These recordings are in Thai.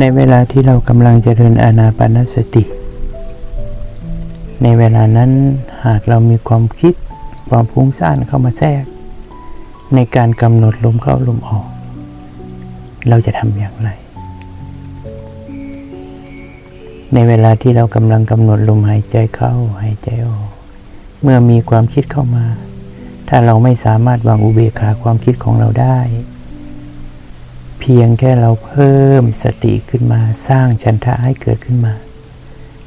ในเวลาที่เรากำลังเจริญอานาปานสติ ในเวลานั้นหากเรามีความคิดความฟุ้งซ่านเข้ามาแทรก ในการกำหนดลมเข้าลมออก เราจะทำอย่างไร ในเวลาที่เรากำลังกำหนดลมหายใจเข้าหายใจออก เมื่อมีความคิดเข้ามา ถ้าเราไม่สามารถวางอุเบกขาความคิดของเราได้ พียงแค่เราเพิ่มสติขึ้นมาสร้างฉันทะให้เกิดขึ้นมา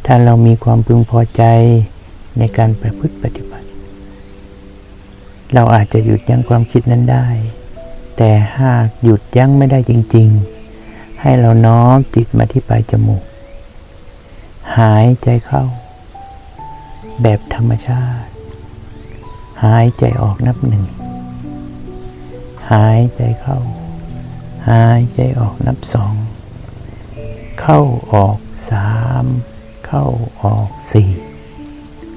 ถ้าเรามีความพึงพอใจในการประพฤติปฏิบัติ เราอาจจะหยุดยั้งความคิดนั้นได้ แต่หากหยุดยั้งไม่ได้จริง ๆ ให้เราน้อมจิตมาที่ปลายจมูก หายใจเข้า แบบธรรมชาติ หายใจออกนับหนึ่ง หายใจเข้า หายใจออกนับสองเข้าออกสามเข้าออกสี่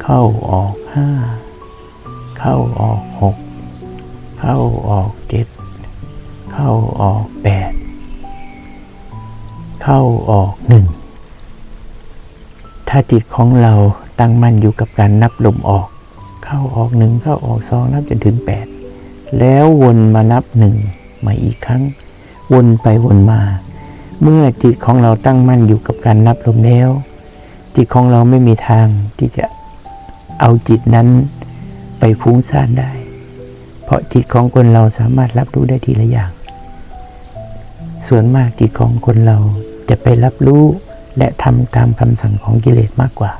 เข้าออกห้าเข้าออกหกเข้าออกเจ็ดเข้าออกแปดเข้าออกหนึ่งถ้าจิตของเราตั้งมั่นอยู่กับการนับลมออก เข้าออกหนึ่งเข้าออกสองนับจนถึงแปดแล้ววนมานับหนึ่งมาอีกครั้ง วนไปวนมา เมื่อจิตของเราตั้งมั่นอยู่กับการนับลมแล้ว จิตของเราไม่มีทางที่จะเอาจิตนั้นไปฟุ้งซ่านได้ เพราะจิตของคนเราสามารถรับรู้ได้ทีละอย่าง ส่วนมากจิตของคนเราจะไปรับรู้และทำตามคำสั่งของกิเลสมากกว่า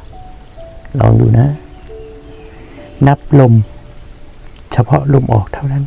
ลองดูนะ นับลม เฉพาะลมออกเท่านั้น